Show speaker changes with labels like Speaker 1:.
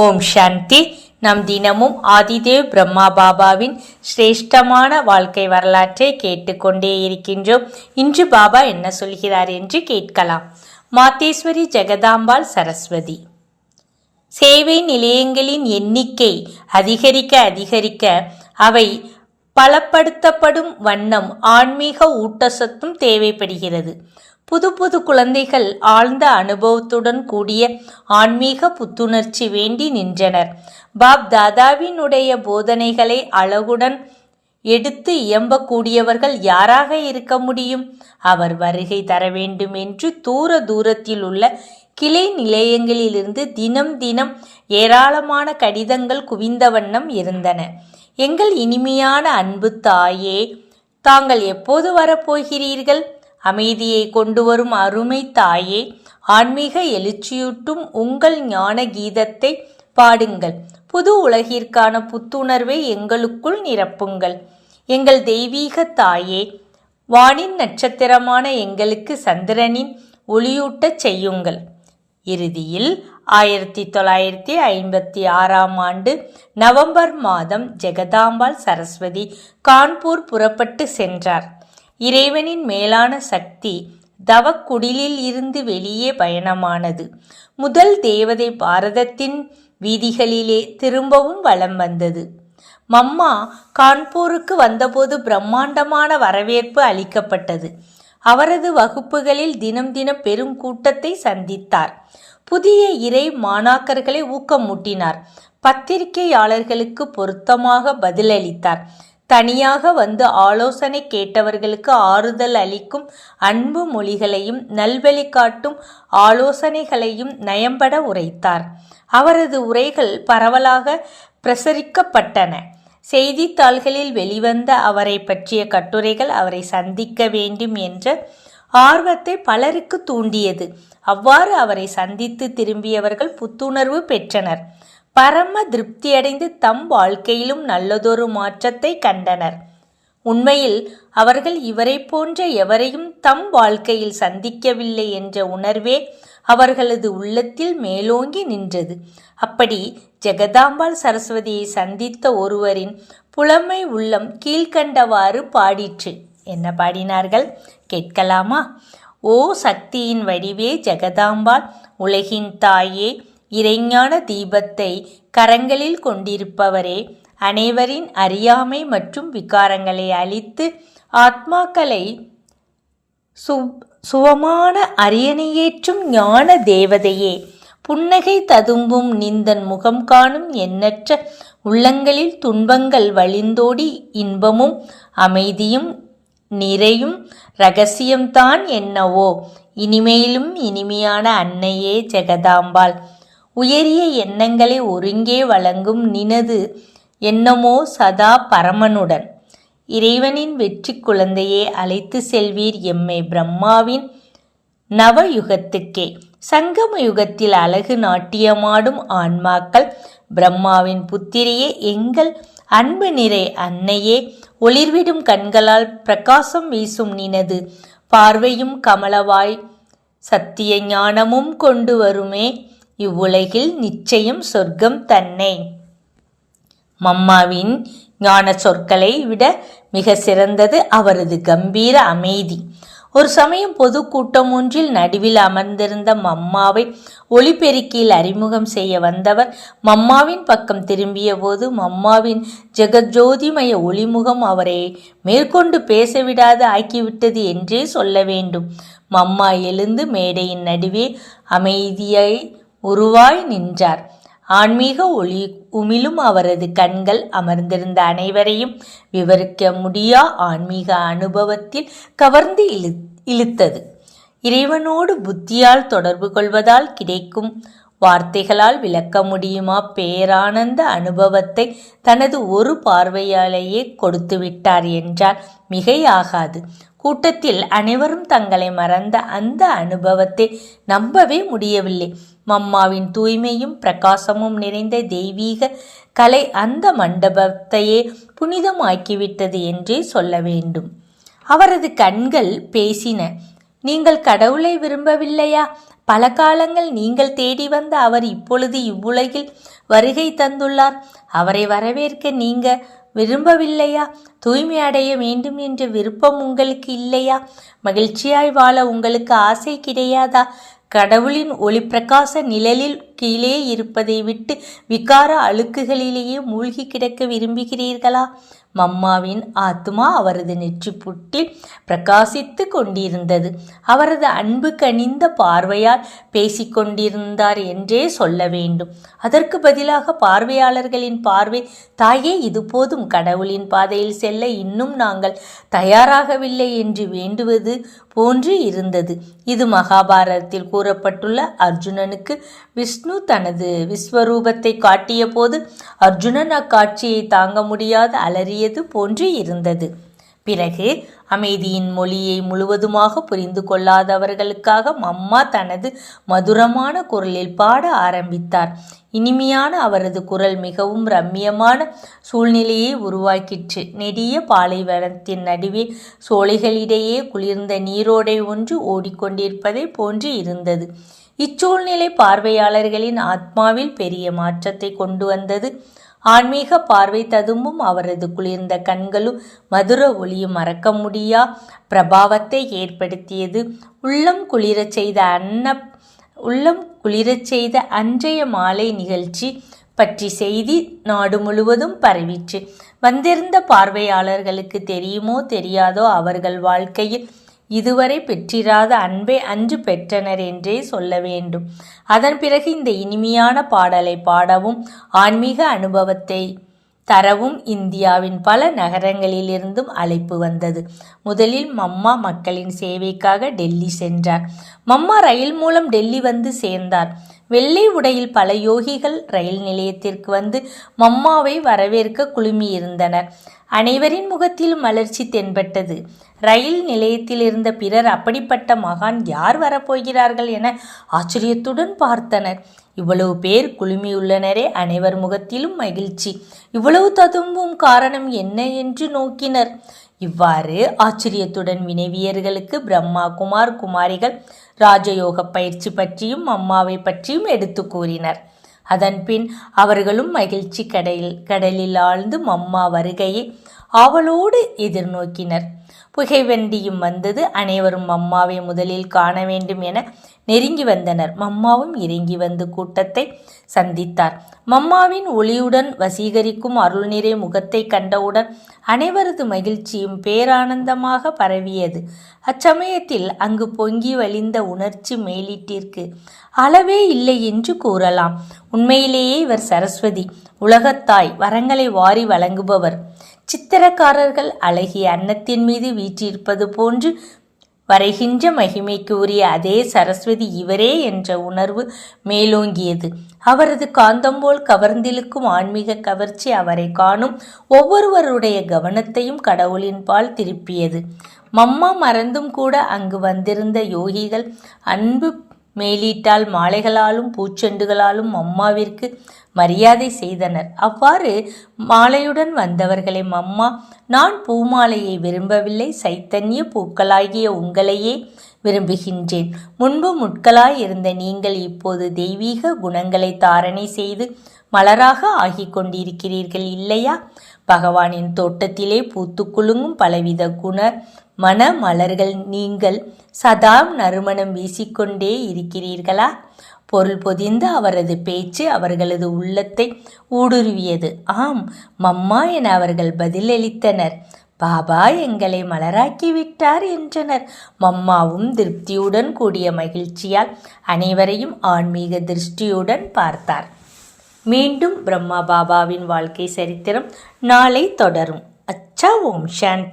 Speaker 1: ஓம் சாந்தி. நம் தினமும் ஆதிதேவ் பிரம்மா பாபாவின் சிரேஷ்டமான வாழ்க்கை வரலாற்றை கேட்டுக்கொண்டே இருக்கின்றோம். இன்று பாபா என்ன சொல்கிறார் என்று கேட்கலாம். மாத்தேஸ்வரி ஜெகதாம்பாள் சரஸ்வதி. சேவை நிலையங்களின் எண்ணிக்கை அதிகரிக்க அதிகரிக்க அவை பலப்படுத்தப்படும் வண்ணம் ஆன்மீக ஊட்டச்சத்தும் தேவைப்படுகிறது. புது புது குழந்தைகள் ஆழ்ந்த அனுபவத்துடன் கூடிய ஆன்மீக புத்துணர்ச்சி வேண்டி நின்றனர். பாப் தாதாவினுடைய போதனைகளை அழகுடன் எடுத்து இயம்பக்கூடியவர்கள் யாராக இருக்க முடியும்? அவர் வருகை தர வேண்டும் என்று தூர தூரத்தில் உள்ள கிளை நிலையங்களிலிருந்து தினம் தினம் ஏராளமான கடிதங்கள் குவிந்த வண்ணம் இருந்தன. எங்கள் இனிமையான அன்பு தாயே தாங்கள் எப்போது வரப்போகிறீர்கள்? அமைதியை கொண்டு வரும் அருமை தாயே ஆன்மீக எழுச்சியூட்டும் உங்கள் ஞான கீதத்தை பாடுங்கள். புது உலகிற்கான புத்துணர்வை எங்களுக்குள் நிரப்புங்கள். எங்கள் தெய்வீக தாயே வானின் நட்சத்திரமான எங்களுக்கு சந்திரனின் ஒளியூட்டச் செய்யுங்கள். இறுதியில் ஆயிரத்தி தொள்ளாயிரத்தி ஐம்பத்தி ஆறாம் ஆண்டு நவம்பர் மாதம் ஜெகதாம்பாள் சரஸ்வதி கான்பூர் புறப்பட்டு சென்றார். இறைவனின் மேலான சக்தி தவக்குடிலில் இருந்து வெளியே பயணமானது. முதல் தேவதை பாரதத்தின் வீதிகளிலே திரும்பவும் வலம் வந்தது. மம்மா கான்பூருக்கு வந்தபோது பிரம்மாண்டமான வரவேற்பு அளிக்கப்பட்டது. அவரது வகுப்புகளில் தினம் தினம் பெரும் கூட்டத்தை சந்தித்தார். புதிய இறை மாணாக்கர்களை ஊக்கமூட்டினார். பத்திரிகையாளர்களுக்கு பொருத்தமாக பதிலளித்தார். தனியாக வந்து ஆலோசனை கேட்டவர்களுக்கு ஆறுதல் அளிக்கும் அன்பு மொழிகளையும் நல்வழி காட்டும் ஆலோசனைகளையும் நயம்பட உரைத்தார். அவரது உரைகள் பரவலாக பிரசரிக்கப்பட்டன. செய்தித்தாள்களில் வெளிவந்த அவரை பற்றிய கட்டுரைகள் அவரை சந்திக்க வேண்டும் என்ற ஆர்வத்தை பலருக்கு தூண்டியது. அவ்வாறு அவரை சந்தித்து திரும்பியவர்கள் புத்துணர்வு பெற்றனர். பரம திருப்தியடைந்து தம் வாழ்க்கையிலும் நல்லதொரு மாற்றத்தை கண்டனர். உண்மையில் அவர்கள் இவரை போன்ற எவரையும் தம் வாழ்க்கையில் சந்திக்கவில்லை என்ற உணர்வே அவர்களது உள்ளத்தில் மேலோங்கி நின்றது. அப்படி ஜெகதாம்பாள் சரஸ்வதியை சந்தித்த ஒருவரின் புலமை உள்ளம் கீழ்கண்டவாறு பாடிற்று. என்ன பாடினார்கள்? கேட்கலாமா? ஓ சக்தியின் வடிவே ஜெகதாம்பாள் உலகின் தாயே இறைஞான தீபத்தை கரங்களில் கொண்டிருப்பவரே அனைவரின் அறியாமை மற்றும் விகாரங்களை அழித்து ஆத்மாக்களை சு சுவமான அரியணையேற்றும் ஞான தேவதையே புன்னகை ததும்பும் நிந்தன் முகம் காணும் எண்ணற்ற உள்ளங்களில் துன்பங்கள் வழிந்தோடி இன்பமும் அமைதியும் நிறையும் ரகசியம்தான் என்னவோ இனிமையிலும் இனிமையான அன்னையே ஜெகதாம்பாள். உயரிய எண்ணங்களை ஒருங்கே வழங்கும் நினது எண்ணமோ சதா பரமனுடன். இறைவனின் வெற்றி குழந்தையை அழைத்து செல்வீர் எம்மை பிரம்மாவின் நவயுகத்துக்கே. சங்கம யுகத்தில் அழகு நாட்டியமாடும் ஆன்மாக்கள் பிரம்மாவின் புத்திரியே எங்கள் அன்பு நிறை அன்னையே ஒளிர்விடும் கண்களால் பிரகாசம் வீசும் நினது. பார்வையும் கமலவாய் சத்திய ஞானமும் கொண்டு வருமே இவ்வுலகில் நிச்சயம் சொர்க்கம் தன்னை. மம்மாவின் ஞான சொற்களை விட மிக சிறந்தது அவரது கம்பீர அமைதி. ஒரு சமயம் பொதுக்கூட்டம் ஒன்றில் நடுவில் அமர்ந்திருந்த மம்மாவை ஒளிபெருக்கியில் அறிமுகம் செய்ய வந்தவர் மம்மாவின் பக்கம் திரும்பிய போது மம்மாவின் ஜெகஜோதிமய ஒளிமுகம் அவரை மேற்கொண்டு பேசவிடாது ஆக்கிவிட்டது என்றே சொல்ல வேண்டும். மம்மா எழுந்து மேடையின் நடுவே அமைதியை உருவாய் நின்றார். ஆன்மீக ஒளி உமிழும் அவரது கண்கள் அமர்ந்திருந்த அனைவரையும் விவரிக்க முடியா ஆன்மீக அனுபவத்தில் கவர்ந்து இழு இழுத்தது. இறைவனோடு புத்தியால் தொடர்பு கொள்வதால் கிடைக்கும் வார்த்தைகளால் விளக்க முடியுமா? பேரானந்த அனுபவத்தை தனது ஒரு பார்வையாலேயே கொடுத்து விட்டார் என்றால் மிகையாகாது. கூட்டத்தில் அனைவரும் தங்களை மறந்த அந்த அனுபவத்தை நம்பவே முடியவில்லை. மம்மாவின் தூய்மையும் பிரகாசமும் நிறைந்த தெய்வீக கலை அந்த மண்டபத்தையே புனிதமாக்கிவிட்டது என்றே சொல்ல வேண்டும். அவரது கண்கள் பேசின நீங்கள் கடவுளை விரும்பவில்லையா? பல காலங்கள் நீங்கள் தேடி வந்த அவர் இப்பொழுது இவ்வுலகில் வருகை தந்துள்ளார். அவரை வரவேற்க நீங்கள் விரும்பவில்லையா? தூய்மை அடைய வேண்டும் என்ற விருப்பம் உங்களுக்கு இல்லையா? மகிழ்ச்சியாய் வாழ உங்களுக்கு ஆசை கிடையாதா? கடவுளின் ஒளி பிரகாச நிழலில் கீழே இருப்பதை விட்டு விகார அழுக்குகளிலேயே மூழ்கி கிடக்க விரும்புகிறீர்களா? மம்மாவின் ஆத்மா அவரது நெற்றி புட்டில் பிரகாசித்து கொண்டிருந்தது. அவரது அன்பு கனிந்த பார்வையால் பேசிக்கொண்டிருந்தார் என்றே சொல்ல வேண்டும். அதற்கு பதிலாக பார்வையாளர்களின் பார்வை தாயே இது போதும். கடவுளின் பாதையில் செல்ல இன்னும் நாங்கள் தயாராகவில்லை என்று வேண்டுவது போன்று இருந்தது இது மகாபாரதத்தில் கூறப்பட்டுள்ள அர்ஜுனனுக்கு விஷ்ணு தனது விஸ்வரூபத்தை காட்டிய போது அர்ஜுனன் அக்காட்சியை தாங்க முடியாது அலறியது போன்று இருந்தது. பிறகு அமைதியின் மொழியை முழுவதுமாக புரிந்து கொள்ளாதவர்களுக்காக மம்மா தனது மதுரமான குரலில் பாட ஆரம்பித்தார். இனிமையான அவரது குரல் மிகவும் ரம்மியமான சூழ்நிலையை உருவாக்கிற்று. நெடிய பாலைவனத்தின் நடுவே சோலைகளிடையே குளிர்ந்த நீரோடை ஒன்று ஓடிக்கொண்டிருப்பதை போன்று இருந்தது. இச்சூழ்நிலை பார்வையாளர்களின் ஆத்மாவில் பெரிய மாற்றத்தை கொண்டு வந்தது. ஆன்மீக பார்வை ததும்பும் அவரது குளிர்ந்த கண்களும் மதுர ஒளியும் மறக்க முடியா? பிரபாவத்தை ஏற்படுத்தியது. உள்ளம் குளிரச் செய்த அன்ன உள்ளம் குளிரச் செய்த அன்றைய மாலை நிகழ்ச்சி பற்றி செய்தி நாடு முழுவதும் பரவிற்று. வந்திருந்த பார்வையாளர்களுக்கு தெரியுமோ தெரியாதோ அவர்கள் வாழ்க்கையில் இதுவரை பெற்றிராத அன்பை அன்று பெற்றனர் என்றே சொல்ல வேண்டும். அதன் பிறகு இந்த இனிமையான பாடலை பாடவும் ஆன்மீக அனுபவத்தை தரவும் இந்தியாவின் பல நகரங்களிலிருந்தும் அழைப்பு வந்தது. முதலில் மம்மா மக்களின் சேவைக்காக டெல்லி சென்றார். மம்மா ரயில் மூலம் டெல்லி வந்து சேர்ந்தார். வெள்ளை உடையில் பல யோகிகள் ரயில் நிலையத்திற்கு வந்து மம்மாவை வரவேற்க குழுமியிருந்தனர். அனைவரின் முகத்திலும் மலர்ச்சி தென்பட்டது. ரயில் நிலையத்தில் இருந்த பிறர் அப்படிப்பட்ட மகான் யார் வரப்போகிறார்கள் என ஆச்சரியத்துடன் பார்த்தனர். இவ்வளவு பேர் குழுமியுள்ளனரே அனைவர் முகத்திலும் மகிழ்ச்சி. இவ்வளவு ததும்பும் காரணம் என்ன என்று நோக்கினர். இவ்வாறு ஆச்சரியத்துடன் வினைவியர்களுக்கு பிரம்மா குமார் குமாரிகள் ராஜயோக பயிற்சி பற்றியும் அம்மாவை பற்றியும் எடுத்து கூறினர். அதன்பின் அவர்களும் மகிழ்ச்சி கடலில் கடலில் ஆழ்ந்து மம்மா வருகையை ஆவலோடு எதிர்நோக்கினர். புகைவண்டியும் வந்தது. அனைவரும் மம்மாவை முதலில் காண வேண்டும் என நெருங்கி வந்தனர். மம்மாவும் இறங்கி வந்து கூட்டத்தை சந்தித்தார். மம்மாவின் ஒளியுடன் வசீகரிக்கும் அருள்நிறை முகத்தை கண்டவுடன் அனைவரது மகிழ்ச்சியும் பேரானந்தமாக பரவியது. அச்சமயத்தில் அங்கு பொங்கி வழிந்த உணர்ச்சி மேலிட்டிற்கு அளவே இல்லை என்று கூறலாம். உண்மையிலேயே இவர் சரஸ்வதி உலகத்தாய் வரங்களை வாரி வழங்குபவர். சித்திரக்காரர்கள் அழகிய அன்னத்தின் மீது வீற்றிருப்பது போன்று வரைகின்ற மகிமைக்கு உரிய அதே சரஸ்வதி இவரே என்ற உணர்வு மேலோங்கியது. அவரது காந்தம் போல் கவர்ந்திழுக்கும் ஆன்மீக கவர்ச்சி அவரை காணும் ஒவ்வொருவருடைய கவனத்தையும் கடவுளின் பால் திருப்பியது. மம்மா மறந்தும் கூட அங்கு வந்திருந்த யோகிகள் அன்பு மேலீட்டால் மாலைகளாலும் பூச்செண்டுகளாலும் அம்மாவிற்கு மரியாதை செய்தனர். அவ்வாறு மாலையுடன் வந்தவர்களை மம்மா நான் பூமாலையை விரும்பவில்லை. சைத்தன்ய பூக்களாகிய உங்களையே விரும்புகின்றேன். முன்பு முட்களாய் இருந்த நீங்கள் இப்போது தெய்வீக குணங்களை தாரணை செய்து மலராக ஆகிக் கொண்டிருக்கிறீர்கள் இல்லையா? பகவானின் தோட்டத்திலே பூத்து குலுங்கும் பலவித குண மன மலர்கள் நீங்கள் சதா நறுமணம் வீசிக்கொண்டே இருக்கிறீர்களா? பொருள் பொதிந்த அவரது பேச்சு அவர்களது உள்ளத்தை ஊடுருவியது. ஆம் மம்மா என அவர்கள் பதிலளித்தனர். பாபா எங்களை மலராக்கி விட்டார் என்றனர். மம்மாவும் திருப்தியுடன் கூடிய மகிழ்ச்சியால் அனைவரையும் ஆன்மீக திருஷ்டியுடன் பார்த்தார். மீண்டும் பிரம்மா பாபாவின் வாழ்க்கை சரித்திரம் நாளை தொடரும். அச்சா ஓம் சாந்தி.